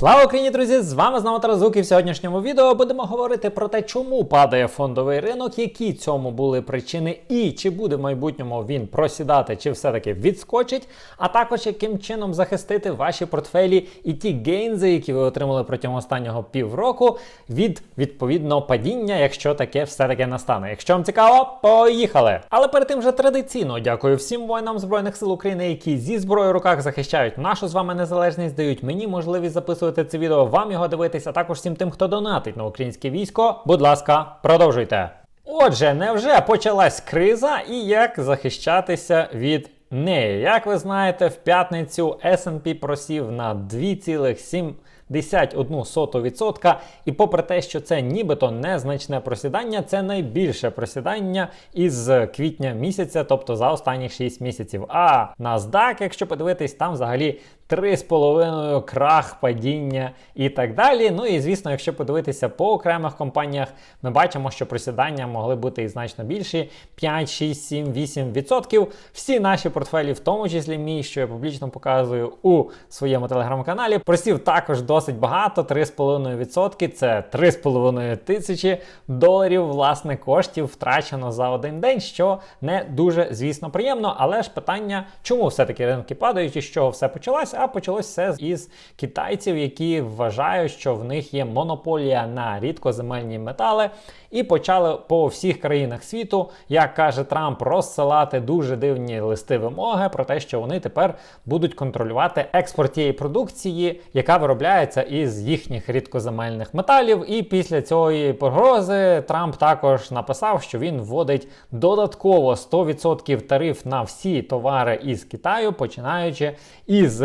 Слава Україні, друзі! З вами знову Таразук і в сьогоднішньому відео будемо говорити про те, чому падає фондовий ринок, які цьому були причини, і чи буде в майбутньому він просідати, чи все-таки відскочить, а також яким чином захистити ваші портфелі і ті гейнзи, які ви отримали протягом останнього півроку, від відповідного падіння, якщо таке все-таки настане. Якщо вам цікаво, поїхали! Але перед тим вже традиційно дякую всім воїнам Збройних сил України, які зі зброєю в руках захищають нашу з вами незалежність, дають мені можливість записувати це відео, вам його дивитися, а також всім тим, хто донатить на українське військо. Будь ласка, продовжуйте. Отже, невже почалась криза і як захищатися від неї? Як ви знаєте, в п'ятницю S&P просів на 2,7%. 51%. І попри те, що це нібито незначне просідання, це найбільше просідання із квітня місяця, тобто за останні 6 місяців. А NASDAQ, якщо подивитись, там взагалі 3,5 крах, падіння і так далі. Ну і звісно, якщо подивитися по окремих компаніях, ми бачимо, що просідання могли бути і значно більші: 5, 6, 7, 8%. Всі наші портфелі, в тому числі мій, що я публічно показую у своєму телеграм-каналі, просів також досить багато, 3,5%. Це 3,5 тисячі доларів власне коштів втрачено за один день, що не дуже, звісно, приємно. Але ж питання, чому все-таки ринки падають і з чого все почалось? А почалось все із китайців, які вважають, що в них є монополія на рідкоземельні метали, і почали по всіх країнах світу, як каже Трамп, розсилати дуже дивні листи вимоги про те, що вони тепер будуть контролювати експорт тієї продукції, яка виробляється із їхніх рідкоземельних металів. І після цієї погрози Трамп також написав, що він вводить додатково 100% тариф на всі товари із Китаю, починаючи із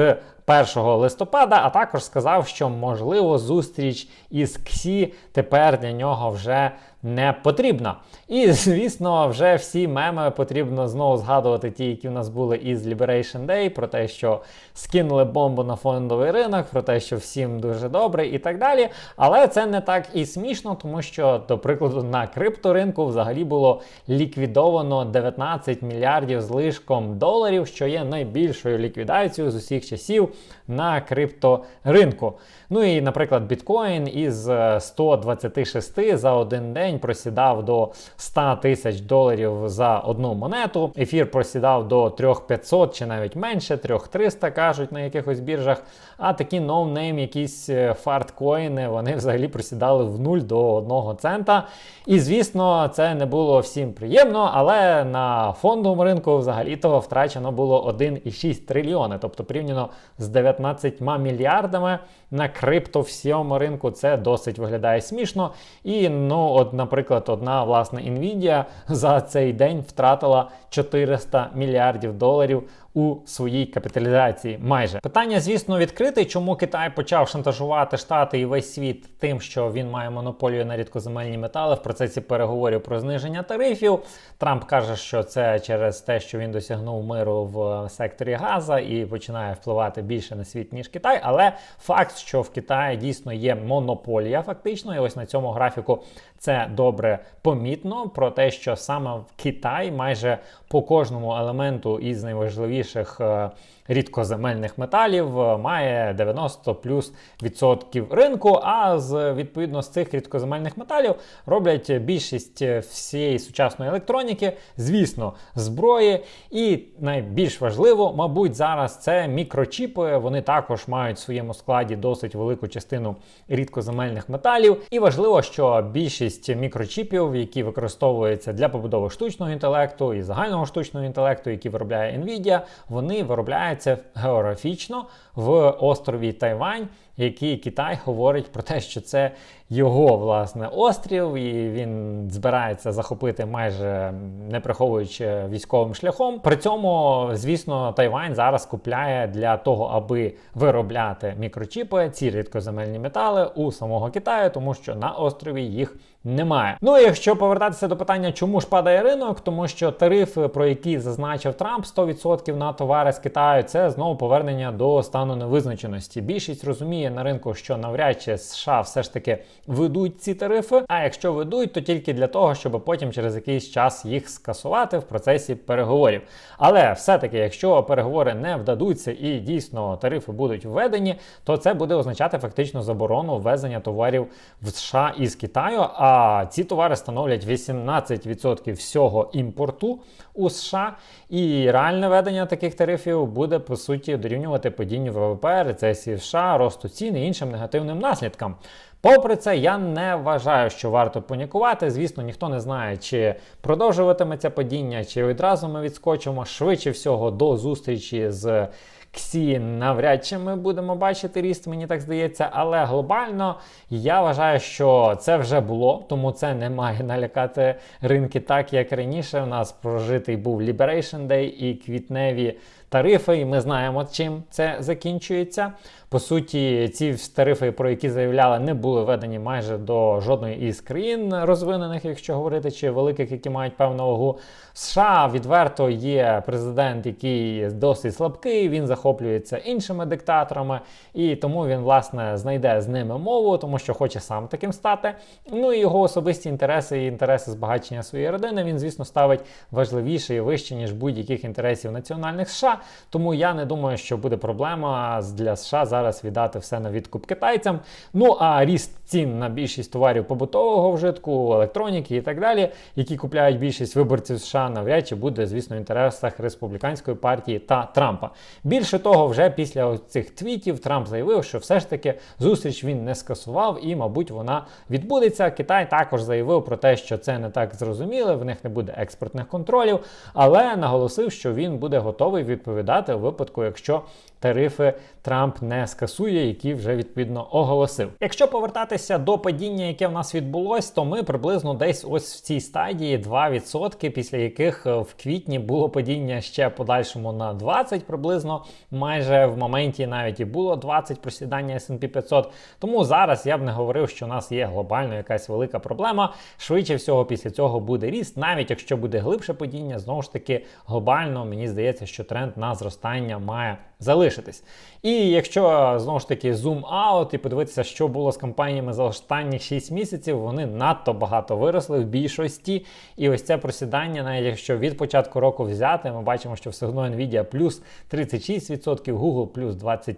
1 листопада, а також сказав, що можливо зустріч із КСІ тепер для нього вже не потрібна. І, звісно, вже всі меми потрібно знову згадувати ті, які в нас були із Liberation Day, про те, що скинули бомбу на фондовий ринок, про те, що всім дуже добре і так далі. Але це не так і смішно, тому що, до прикладу, на крипторинку взагалі було ліквідовано 19 мільярдів злишком доларів, що є найбільшою ліквідацією з усіх часів на крипторинку. Ну і, наприклад, біткоін із 126 за один день просідав до 100 тисяч доларів за одну монету. Ефір просідав до 3500 чи навіть менше, 3300 кажуть на якихось біржах. А такі ноунейм, якісь е, фарткоїни, вони взагалі просідали в 0 до 1 цента. І звісно, це не було всім приємно, але на фондовому ринку взагалі того втрачено було 1,6 трильйони, тобто порівняно з 19 мільярдами на крипто всьому ринку це досить виглядає смішно. І, ну, от, наприклад, одна власне Nvidia за цей день втратила 400 мільярдів доларів у своїй капіталізації. Майже питання, звісно, відкрите, чому Китай почав шантажувати Штати і весь світ тим, що він має монополію на рідкоземельні метали в процесі переговорів про зниження тарифів. Трамп каже, що це через те, що він досягнув миру в секторі Газа і починає впливати більше на світ ніж Китай. Але факт, що в Китаї дійсно є монополія, фактично, і ось на цьому графіку це добре помітно про те, що саме в Китай майже по кожному елементу із найважливіших е, рідкоземельних металів е, має 90 плюс відсотків ринку. А з відповідно з цих рідкоземельних металів роблять більшість всієї сучасної електроніки, звісно, зброї. І найбільш важливо, мабуть, зараз це мікрочіпи. Вони також мають в своєму складі досить велику частину рідкоземельних металів. І важливо, що більшість мікрочіпів, які використовуються для побудови штучного інтелекту і загального штучного інтелекту, які виробляє Nvidia, вони виробляються географічно в острові Тайвань, який Китай говорить про те, що це його власне острів, і він збирається захопити майже не приховуючи військовим шляхом. При цьому, звісно, Тайвань зараз купляє для того, аби виробляти мікрочіпи, ці рідкоземельні метали у самого Китаю, тому що на острові їх немає. Ну і якщо повертатися до питання, чому ж падає ринок, тому що тарифи, про які зазначив Трамп, 100% на товари з Китаю, це знову повернення до стану невизначеності. Більшість розуміє на ринку, що навряд чи США все ж таки ведуть ці тарифи. А якщо ведуть, то тільки для того, щоб потім через якийсь час їх скасувати в процесі переговорів. Але все-таки, якщо переговори не вдадуться і дійсно тарифи будуть введені, то це буде означати фактично заборону ввезення товарів в США із Китаю. А ці товари становлять 18% всього імпорту у США. І реальне введення таких тарифів буде по суті дорівнювати падінню ВВП, рецесії в США, росту цін і іншим негативним наслідкам. Попри це, я не вважаю, що варто панікувати. Звісно, ніхто не знає, чи продовжуватиметься падіння, чи відразу ми відскочимо швидше всього до зустрічі з Ксі. Навряд чи ми будемо бачити ріст, мені так здається. Але глобально я вважаю, що це вже було, тому це не має налякати ринки так, як раніше. У нас прожитий був Liberation Day і квітневі тарифи, і ми знаємо, чим це закінчується. По суті, ці тарифи, про які заявляли, не були введені майже до жодної із країн розвинених, якщо говорити, чи великих, які мають певну вагу. США відверто є президент, який досить слабкий, він захоплюється іншими диктаторами, і тому він, власне, знайде з ними мову, тому що хоче сам таким стати. Ну і його особисті інтереси і інтереси збагачення своєї родини він, звісно, ставить важливіше і вище, ніж будь-яких інтересів національних США. Тому я не думаю, що буде проблема для США зараз віддати все на відкуп китайцям. Ну а ріст цін на більшість товарів побутового вжитку, електроніки і так далі, які купляють більшість виборців США, навряд чи буде, звісно, в інтересах республіканської партії та Трампа. Більше того, вже після цих твітів Трамп заявив, що все ж таки зустріч він не скасував, і, мабуть, вона відбудеться. Китай також заявив про те, що це не так зрозуміло, в них не буде експортних контролів, але наголосив, що він буде готовий відповідати у випадку, якщо тарифи Трамп не скасує, які вже відповідно оголосив. Якщо повертатися до падіння, яке в нас відбулось, то ми приблизно десь ось в цій стадії 2%, після яких в квітні було падіння ще подальшому на 20 приблизно, майже в моменті навіть і було 20 просідання S&P 500. Тому зараз я б не говорив, що у нас є глобально якась велика проблема. Швидше всього, після цього буде ріст, навіть якщо буде глибше падіння, знову ж таки глобально мені здається, що тренд на зростання має залишитись. І якщо знову ж таки зум аут і подивитися, що було з компаніями за останні 6 місяців, вони надто багато виросли в більшості. І ось це просідання, навіть якщо від початку року взяти, ми бачимо, що все одно Nvidia плюс 36%, Google плюс 24%,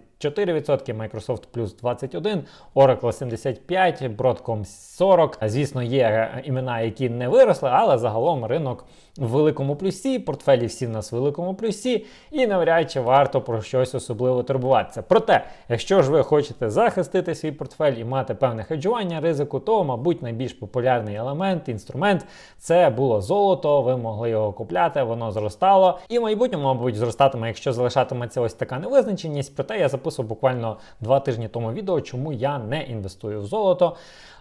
Microsoft плюс 21%, Oracle 75%, Broadcom 40%. Звісно, є імена, які не виросли, але загалом ринок в великому плюсі, портфелі всі в нас в великому плюсі, і навряд чи варто про щось особливо турбуватися. Проте, якщо ж ви хочете захистити свій портфель і мати певне хеджування ризику, то, мабуть, найбільш популярний елемент, інструмент це було золото. Ви могли його купляти, воно зростало. І в майбутньому, мабуть, зростатиме, якщо залишатиметься ось така невизначеність. Проте я записував буквально два тижні тому відео, чому я не інвестую в золото.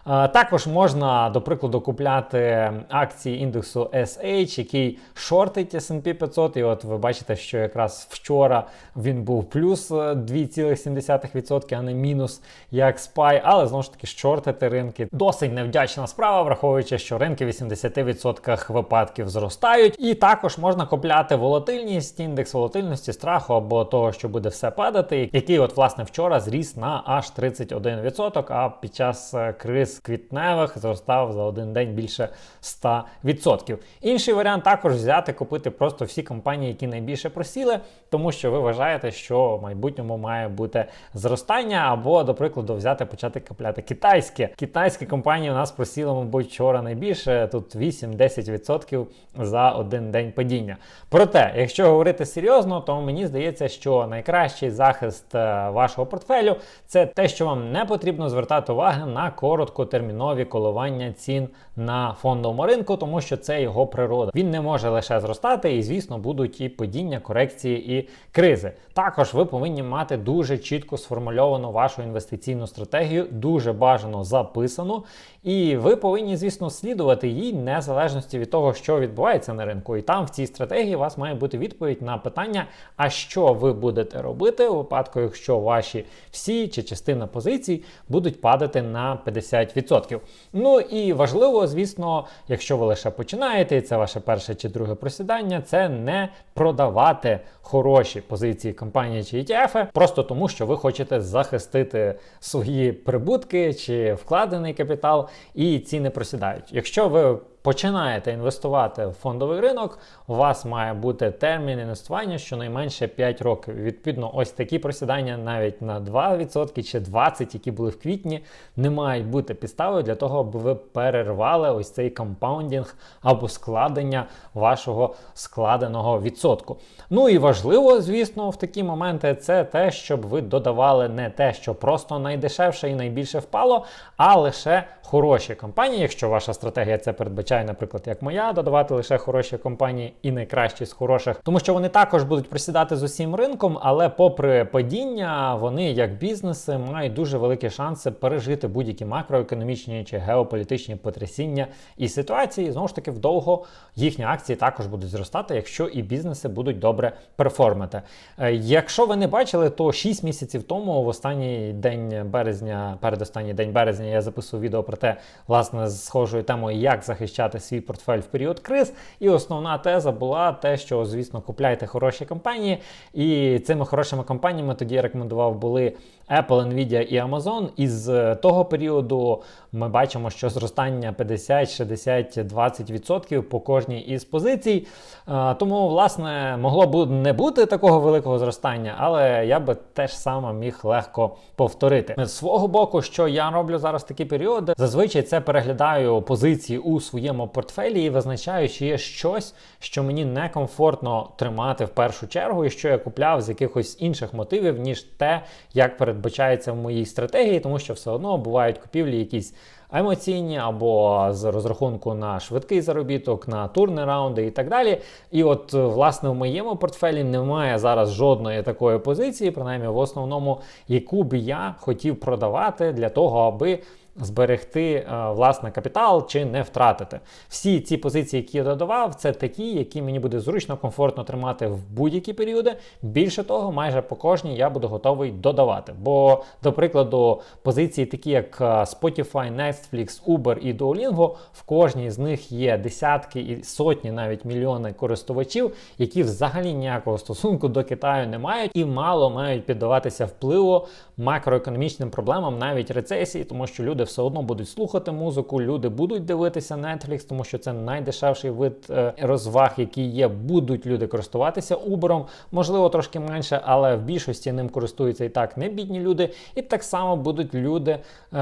Також можна, до прикладу, купляти акції індексу SH, який шортить S&P 500. І от ви бачите, що якраз вчора він був плюс 2,7%, а не мінус як SPY. Але знову ж таки, шортити ринки досить невдячна справа, враховуючи, що ринки в 80% випадків зростають. І також можна купляти волатильність, індекс волатильності, страху або того, що буде все падати, який, от, власне, вчора зріс на аж 31%, а під час криз квітневих зростав за один день більше 100%. Інший варіант також взяти, купити просто всі компанії, які найбільше просіли, тому що ви вважаєте, що в майбутньому має бути зростання, або, до прикладу, взяти почати купляти китайські. Китайські компанії у нас просіли, мабуть, вчора найбільше. Тут 8-10% за один день падіння. Проте, якщо говорити серйозно, то мені здається, що найкращий захист е, вашого портфелю це те, що вам не потрібно звертати увагу на короткотермінові коливання цін на фондовому ринку, тому що це його природа. Він не може лише зростати, і, звісно, будуть і падіння, корекції і кризи. Також ви повинні мати дуже чітко сформульовану вашу інвестиційну стратегію, дуже бажано записану. І ви повинні, звісно, слідувати їй незалежності від того, що відбувається на ринку. І там в цій стратегії у вас має бути відповідь на питання, а що ви будете робити у випадку, якщо ваші всі чи частина позицій будуть падати на 50%. Ну і важливо, звісно, якщо ви лише починаєте, це ваше перше чи друге просідання, це не продавати хороші позиції компанії чи ETF, просто тому, що ви хочете захистити свої прибутки чи вкладений капітал, і ціни просідають. Якщо ви починаєте інвестувати в фондовий ринок, у вас має бути термін інвестування щонайменше 5 років. Відповідно, ось такі просідання навіть на 2% чи 20%, які були в квітні, не мають бути підставою для того, аби ви перервали ось цей компаундінг або складення вашого складеного відсотку. Ну і важливо, звісно, в такі моменти це те, щоб ви додавали не те, що просто найдешевше і найбільше впало, а лише хороші компанії. Якщо ваша стратегія це передбачає, наприклад, як моя, додавати лише хороші компанії і найкращі з хороших, тому що вони також будуть просідати з усім ринком, але попри падіння, вони як бізнеси мають дуже великі шанси пережити будь-які макроекономічні чи геополітичні потрясіння і ситуації. Знову ж таки, вдовго їхні акції також будуть зростати, якщо і бізнеси будуть добре перформити. Е, Якщо ви не бачили, то 6 місяців тому, в останній день березня, передостанній день березня, я записував відео про те, власне, з схожою темою, як захищати свій портфель в період криз. І основна теза була те, що, звісно, купляйте хороші компанії. І цими хорошими компаніями тоді я рекомендував були Apple, Nvidia і Amazon. І з того періоду ми бачимо, що зростання 50, 60, 20% по кожній із позицій. Е, Тому, власне, могло б не бути такого великого зростання, але я би теж саме міг легко повторити. З свого боку, що я роблю зараз такі періоди, зазвичай це переглядаю позиції у своєму портфелі і визначаю, чи є щось, що мені некомфортно тримати в першу чергу, і що я купляв з якихось інших мотивів, ніж те, як передбачається в моїй стратегії, тому що все одно бувають купівлі якісь емоційні або з розрахунку на швидкий заробіток, на турни раунди і так далі. І от, власне, в моєму портфелі немає зараз жодної такої позиції, принаймні в основному, яку б я хотів продавати для того, аби зберегти е, власне капітал чи не втратити. Всі ці позиції, які я додавав, це такі, які мені буде зручно, комфортно тримати в будь-які періоди. Більше того, майже по кожній я буду готовий додавати. Бо, до прикладу, позиції, такі як е, Spotify, Netflix, Uber і Duolingo, в кожній з них є десятки і сотні, навіть мільйони користувачів, які взагалі ніякого стосунку до Китаю не мають і мало мають піддаватися впливу макроекономічним проблемам, навіть рецесії, тому що люди все одно будуть слухати музику, люди будуть дивитися Netflix, тому що це найдешевший вид е, розваг, який є. Будуть люди користуватися Uber, можливо, трошки менше, але в більшості ним користуються і так не бідні люди. І так само будуть люди е,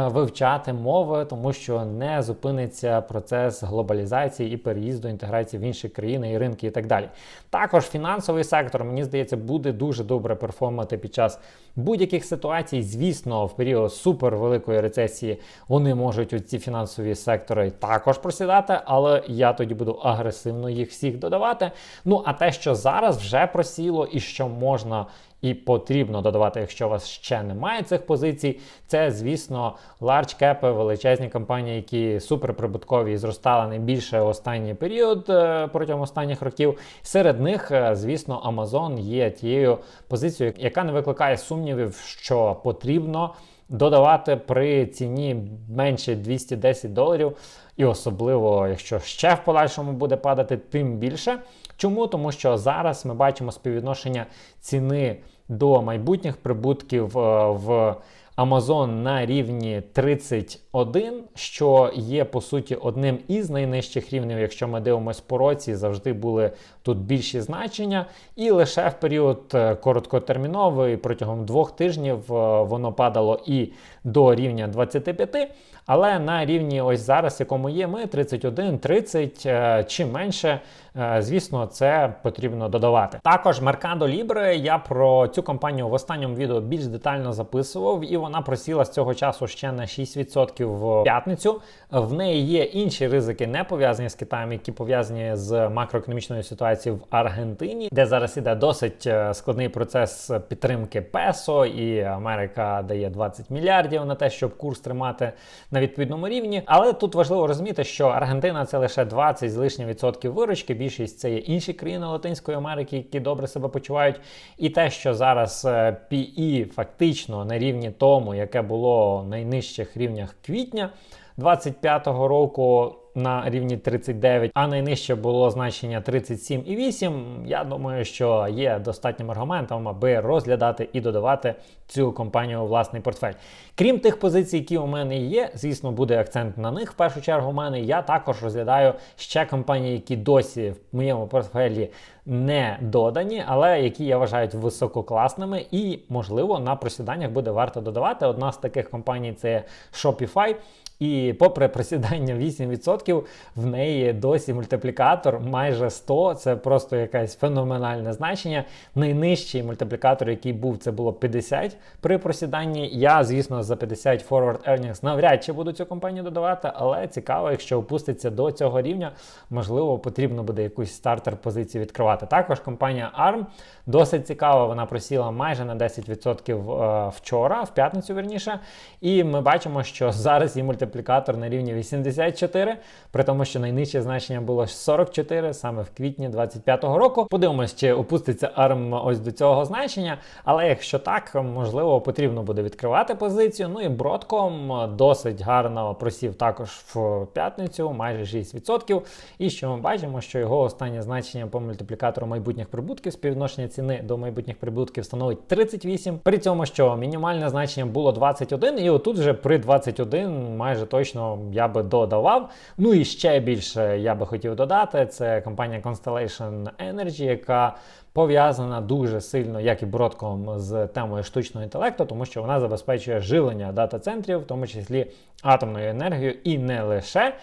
вивчати мови, тому що не зупиниться процес глобалізації і переїзду інтеграції в інші країни і ринки, і так далі. Також фінансовий сектор, мені здається, буде дуже добре перформати під час будь-яких ситуацій. Звісно, в період супер великої рецесії вони можуть ці фінансові сектори також просідати, але я тоді буду агресивно їх всіх додавати. Ну а те, що зараз вже просіло і що можна. І потрібно додавати, якщо у вас ще немає цих позицій. Це, звісно, large cap, величезні компанії, які суперприбуткові і зростали найбільше останній період е, протягом останніх років. Серед них, е, звісно, Amazon є тією позицією, яка не викликає сумнівів, що потрібно додавати при ціні менше 210 доларів, і особливо, якщо ще в подальшому буде падати, тим більше. Чому? Тому що зараз ми бачимо співвідношення ціни до майбутніх прибутків е, в Amazon на рівні 31, що є по суті одним із найнижчих рівнів, якщо ми дивимося по році, завжди були тут більші значення. І лише в період е, короткотерміновий протягом двох тижнів е, воно падало і до рівня 25. Але на рівні ось зараз, якому є ми, 31, 30 е, чи менше, звісно, це потрібно додавати. Також Mercado Libre, я про цю компанію в останньому відео більш детально записував, і Вона просіла з цього часу ще на 6% в п'ятницю. В неї є інші ризики, не пов'язані з Китаєм, які пов'язані з макроекономічною ситуацією в Аргентині, де зараз іде досить е, складний процес підтримки песо, і Америка дає 20 мільярдів на те, щоб курс тримати на відповідному рівні. Але тут важливо розуміти, що Аргентина це лише 20 з лишнім відсотків виручки. Більшість це є інші країни Латинської Америки, які добре себе почувають. І те, що зараз е, PE фактично на рівні тому, яке було на найнижчих рівнях квітня 25-го року на рівні 39, а найнижче було значення 37,8. Я думаю, що є достатнім аргументом, аби розглядати і додавати цю компанію у власний портфель. Крім тих позицій, які у мене є, звісно, буде акцент на них. В першу чергу у мене я також розглядаю ще компанії, які досі в моєму портфелі не додані, але які я вважаю висококласними, і можливо на просіданнях буде варто додавати. Одна з таких компаній це Shopify. І попри просідання 8%, в неї досі мультиплікатор майже 100. Це просто якесь феноменальне значення. Найнижчий мультиплікатор, який був, це було 50 при просіданні. Я, звісно, за 50 forward earnings навряд чи буду цю компанію додавати, але цікаво, якщо опуститься до цього рівня, можливо, потрібно буде якусь стартер позицію відкривати. Також компанія ARM досить цікава. Вона просіла майже на 10% е, вчора, в п'ятницю верніше. І ми бачимо, що зараз її мультиплікатор мультиплікатор на рівні 84, при тому, що найнижче значення було 44 саме в квітні 25-го року. Подивимось, чи опуститься ARM ось до цього значення. Але якщо так, можливо, потрібно буде відкривати позицію. Ну і Broadcom досить гарно просів також в п'ятницю, майже 6%. І що ми бачимо, що його останнє значення по мультиплікатору майбутніх прибутків співвідношення ціни до майбутніх прибутків становить 38. При цьому, що мінімальне значення було 21, і отут вже при 21 майже майже точно я би додавав. Ну і ще більше я би хотів додати. Це компанія Constellation Energy, яка пов'язана дуже сильно, як і Бродком, з темою штучного інтелекту, тому що вона забезпечує живлення дата-центрів, в тому числі атомною енергією, і не лише.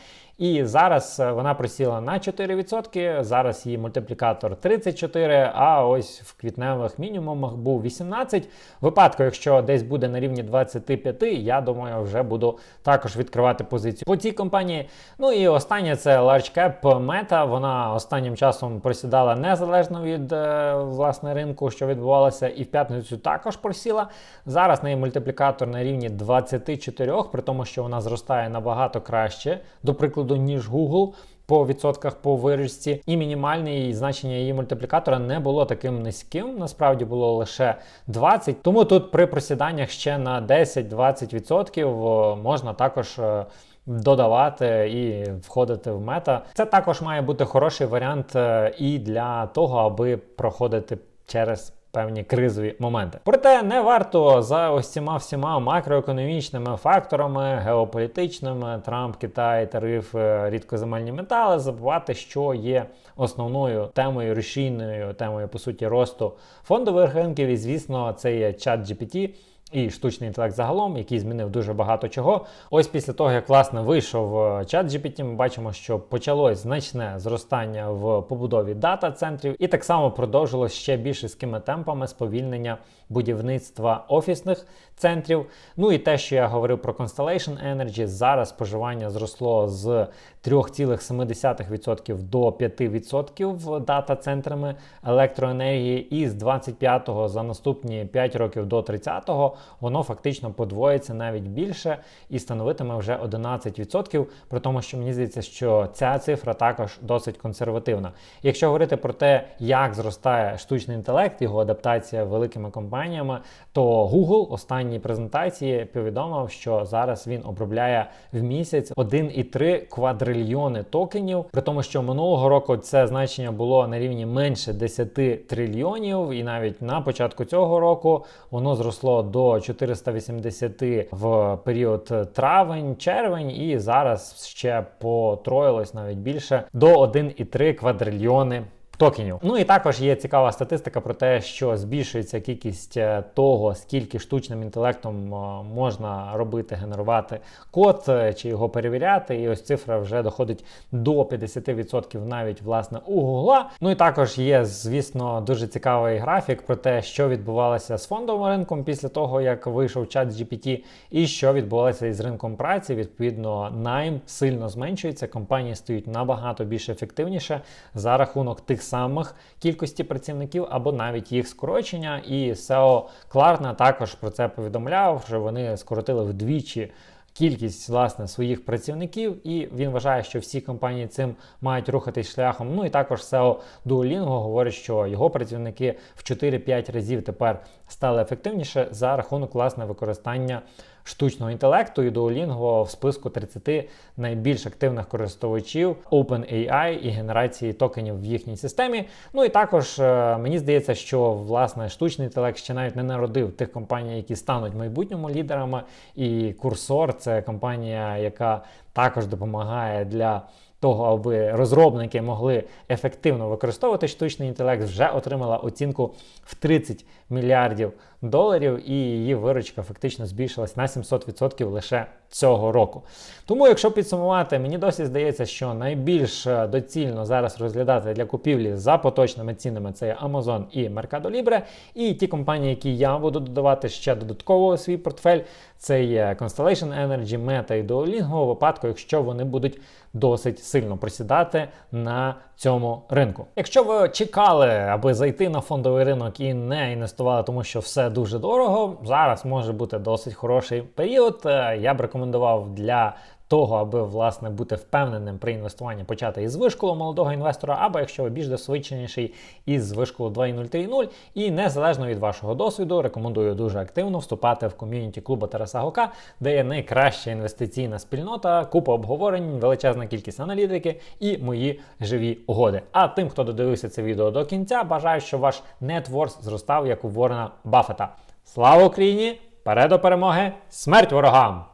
І зараз е, вона присіла на 4%, зараз її мультиплікатор 34, а ось в квітневих мінімумах був 18. В випадку, якщо десь буде на рівні 25, я думаю, вже буду також відкривати позицію по цій компанії. Ну і останнє це Large Cap Meta. Вона останнім часом просідала незалежно від е, власне ринку, що відбувалося, і в п'ятницю також просіла. Зараз неї мультиплікатор на рівні 24, при тому, що вона зростає набагато краще. До прикладу прикладу, ніж Google. По відсотках по виручці, і мінімальне значення її мультиплікатора не було таким низьким, насправді було лише 20. Тому тут при просіданнях ще на 10-20% можна також е, додавати і входити в мета. Це також має бути хороший варіант е, і для того, аби проходити через певні кризові моменти. Проте не варто за ось цими всіма макроекономічними факторами, геополітичними, Трамп, Китай, тарифи, рідкоземельні метали, забувати, що є основною темою, рушійною темою по суті росту фондових ринків. І звісно, це є чат GPT і штучний інтелект загалом, який змінив дуже багато чого. Ось після того, як власне вийшов е, чат GPT, ми бачимо, що почалось значне зростання в побудові дата-центрів, і так само продовжилось ще більш різкими темпами сповільнення будівництва офісних центрів. Ну і те, що я говорив про Constellation Energy, зараз споживання зросло з 3,7% до 5% дата-центрами електроенергії, і з 25-го за наступні 5 років до 30-го воно фактично подвоїться навіть більше і становитиме вже 11%, при тому, що мені здається, що ця цифра також досить консервативна. Якщо говорити про те, як зростає штучний інтелект, його адаптація великими компаніями, то Google останній презентації повідомив, що зараз він обробляє в місяць 1,3 квадрильйони токенів, при тому, що минулого року це значення було на рівні менше 10 трильйонів, і навіть на початку цього року воно зросло до 480 в період травень-червень, і зараз ще потроїлось навіть більше до 1,3 квадрильйони токенів. Ну і також є цікава статистика про те, що збільшується кількість е, того, скільки штучним інтелектом е, можна робити, генерувати код е, чи його перевіряти. І ось цифра вже доходить до 50% навіть власне у Гугла. Ну і також є, звісно, дуже цікавий графік про те, що відбувалося з фондовим ринком після того, як вийшов чат GPT, і що відбувалося із ринком праці. Відповідно, найм сильно зменшується. Компанії стають набагато більш ефективніше за рахунок тих самих кількості працівників або навіть їх скорочення. І SEO Klarna також про це повідомляв, що вони скоротили вдвічі. Кількість власне своїх працівників, і він вважає, що всі компанії цим мають рухатись шляхом. Ну і також SEO Duolingo говорить, що його працівники в 4-5 разів тепер стали ефективніше за рахунок власне використання штучного інтелекту. І Duolingo в списку 30 найбільш активних користувачів OpenAI і генерації токенів в їхній системі. Ну і також е, мені здається, що власне штучний інтелект ще навіть не народив тих компаній, які стануть майбутньому лідерами. І Курсор це компанія, яка також допомагає для того, аби розробники могли ефективно використовувати штучний інтелект, вже отримала оцінку в 30 мільярдів доларів, і її виручка фактично збільшилась на 700% лише цього року. Тому, якщо підсумувати, мені досі здається, що найбільш е, доцільно зараз розглядати для купівлі за поточними цінами це Amazon і Mercado Libre. І ті компанії, які я буду додавати ще додатково у свій портфель, це є Constellation Energy, Meta і Duolingo у випадку, якщо вони будуть досить сильно просідати на цьому ринку. Якщо ви чекали, аби зайти на фондовий ринок і не інвестували, тому що все дуже дорого, зараз може бути досить хороший період. Е, Я б рекомендував для того, аби власне бути впевненим при інвестуванні почати із вишколу молодого інвестора, або якщо ви більш досвідченіший із вишколу 2.030 і незалежно від вашого досвіду, рекомендую дуже активно вступати в ком'юніті клубу Тараса Гока, де є найкраща інвестиційна спільнота, купа обговорень, величезна кількість аналітики і мої живі угоди. А тим, хто додивився це відео до кінця, бажаю, щоб ваш нетворс зростав як у Ворона Баффета. Слава Україні! Перед до перемоги! Смерть ворогам!